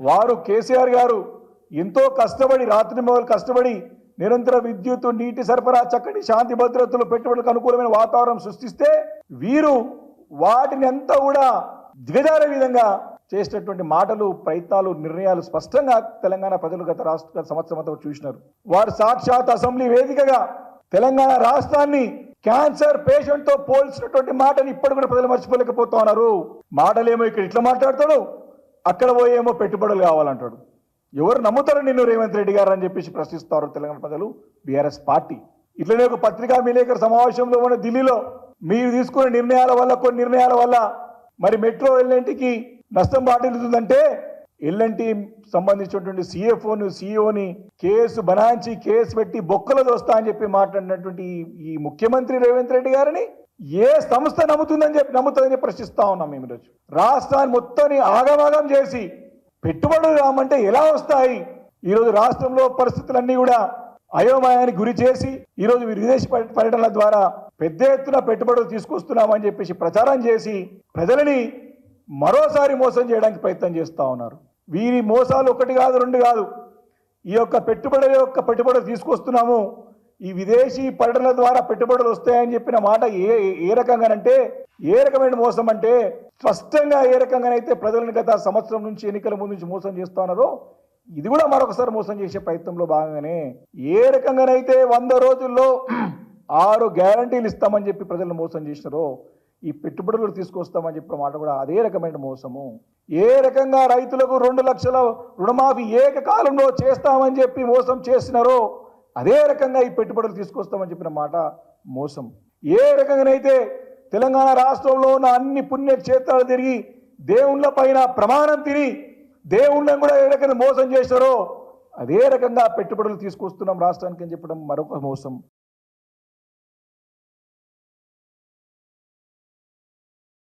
వారు కేసీఆర్ గారు ఎంతో కష్టపడి రాత్రి మొదలు కష్టపడి నిరంతర విద్యుత్ నీటి సరఫరా చక్కటి శాంతి భద్రతలు పెట్టుబడులకు అనుకూలమైన వాతావరణం సృష్టిస్తే వీరు వాటిని అంతా కూడా దిగజారే విధంగా చేసినటువంటి మాటలు ప్రయత్నాలు నిర్ణయాలు స్పష్టంగా తెలంగాణ ప్రజలు గత రాష్ట్ర గత సంవత్సరం అంతా చూసినారు. వారు సాక్షాత్ అసెంబ్లీ వేదికగా తెలంగాణ రాష్ట్రాన్ని క్యాన్సర్ పేషెంట్తో పోల్చినటువంటి మాటని ఇప్పటి కూడా ప్రజలు మర్చిపోలేకపోతా ఉన్నారు మాటలేమో ఇక్కడ ఇట్లా మాట్లాడతాడు. అక్కడ పోయేమో పెట్టుబడులు కావాలంటాడు. ఎవరు నమ్ముతారు నిన్ను రేవంత్ రెడ్డి గారు అని చెప్పేసి ప్రశ్నిస్తారు తెలంగాణ ప్రజలు? BRS party. ఇట్లనే ఒక పత్రికా విలేకరు సమావేశంలో ఉన్న ఢిల్లీలో మీరు తీసుకునే నిర్ణయాల వల్ల కొన్ని నిర్ణయాల వల్ల మరి మెట్రో ఎల్ఎన్టీకి నష్టం బాటిల్లుతుందంటే ఎల్ఎన్టీ సంబంధించినటువంటి సిఎఫ్ఓని సిఇఓని కేసు బనాయించి కేసు పెట్టి బొక్కలు దోస్తా అని చెప్పి మాట్లాడినటువంటి ఈ ముఖ్యమంత్రి రేవంత్ రెడ్డి గారిని ఏ సంస్థ నమ్ముతుందని చెప్పి నమ్ముతుందని చెప్పి ప్రశ్నిస్తా ఉన్నాం మేము ఈరోజు. రాష్ట్రాన్ని మొత్తాన్ని ఆగమాగం చేసి పెట్టుబడులు రామంటే ఎలా వస్తాయి? ఈరోజు రాష్ట్రంలో పరిస్థితులన్నీ కూడా అయోమయానికి గురి చేసి ఈరోజు విదేశీ పర్యటనల ద్వారా పెద్ద ఎత్తున పెట్టుబడులు తీసుకొస్తున్నామని చెప్పేసి ప్రచారం చేసి ప్రజలని మరోసారి మోసం చేయడానికి ప్రయత్నం చేస్తా ఉన్నారు. వీరి మోసాలు ఒకటి కాదు రెండు కాదు. ఈ యొక్క పెట్టుబడుల యొక్క పెట్టుబడులు తీసుకొస్తున్నాము. ఈ విదేశీ పర్యటనల ద్వారా పెట్టుబడులు వస్తాయని చెప్పిన మాట ఏ ఏ రకంగానంటే ఏ రకమైన మోసం అంటే స్పష్టంగా ఏ రకంగానైతే ప్రజలను గత సంవత్సరం నుంచి ఎన్నికల ముందు నుంచి మోసం చేస్తున్నారో ఇది కూడా మరొకసారి మోసం చేసే ప్రయత్నంలో భాగంగానే ఏ రకంగానైతే వంద రోజుల్లో ఆరు గ్యారంటీలు ఇస్తామని చెప్పి ప్రజలను మోసం చేసినారో ఈ పెట్టుబడులు తీసుకొస్తామని చెప్పిన మాట కూడా అదే రకమైన మోసము. ఏ రకంగా రైతులకు రెండు లక్షల రుణమాఫీ ఏకకాలంలో చేస్తామని చెప్పి మోసం చేసినారో అదే రకంగా ఈ పెట్టుబడులు తీసుకొస్తామని చెప్పిన మాట మోసం. ఏ రకంగానైతే తెలంగాణ రాష్ట్రంలో ఉన్న అన్ని పుణ్యక్షేత్రాలు తిరిగి దేవుళ్ళ పైన ప్రమాణం తిని దేవుళ్ళని కూడా ఏ రకంగా మోసం చేశారో అదే రకంగా పెట్టుబడులు తీసుకొస్తున్నాం రాష్ట్రానికి అని చెప్పడం మరొక మోసం.